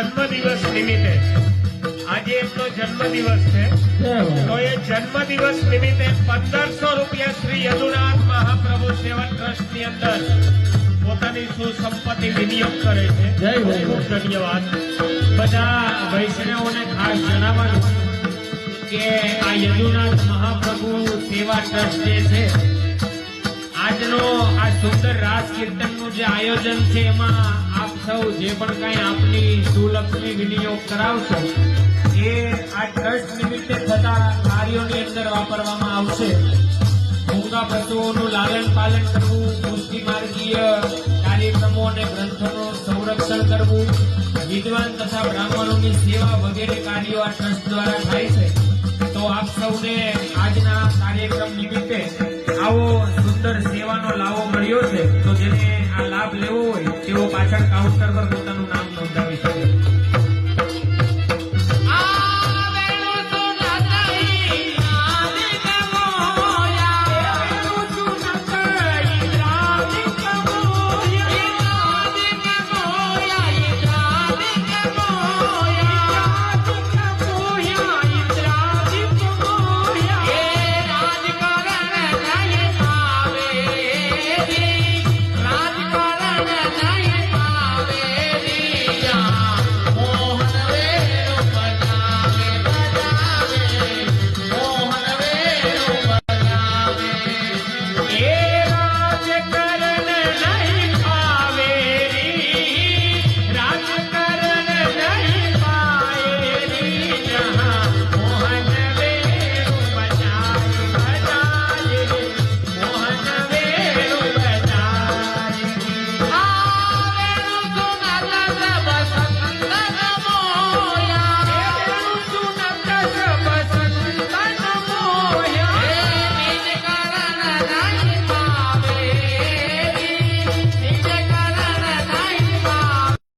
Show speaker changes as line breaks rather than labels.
જન્મદિવસ નિમિત્તે આજે એમનો જન્મદિવસ છે. તો એ જન્મદિવસ નિમિત્તે પંદરસો રૂપિયા શ્રી યદુનાથ મહાપ્રભુ સેવા ટ્રસ્ટની અંદર પોતાની સુસંપત્તિ વિનિયોગ કરે છે. ખૂબ ધન્યવાદ. બધા વૈષ્ણવોને ખાસ જણાવવાનું કે આ યદુનાથ મહાપ્રભુ સેવા ટ્રસ્ટ જે છે આજનો આ સુંદર રાસ કીર્તનનું જે આયોજન છે, એમાં આપ સૌ જે પણ કાંઈ આપની સુલક્ષની વિનિયોગ કરાવશો, એ આ ટ્રસ્ટ નિમિત્તે થતા કાર્યોની અંદર વાપરવામાં આવશે. મૂંગા પશુઓનું લાલન પાલન કરવું પુષ્ટિ માર્ગીય કાર્યક્રમો અને ગ્રંથોનું સંરક્ષણ કરવું, વિદ્વાન તથા બ્રાહ્મણોની સેવા વગેરે કાર્યો આ ટ્રસ્ટ દ્વારા થાય છે. તો આપ સૌને આજના કાર્યક્રમ નિમિત્તે આવો સુંદર સેવાનો લાવો મળ્યો છે, તો જેને આ લાભ લેવો હોય તેઓ પાછળ કાઉન્ટર પર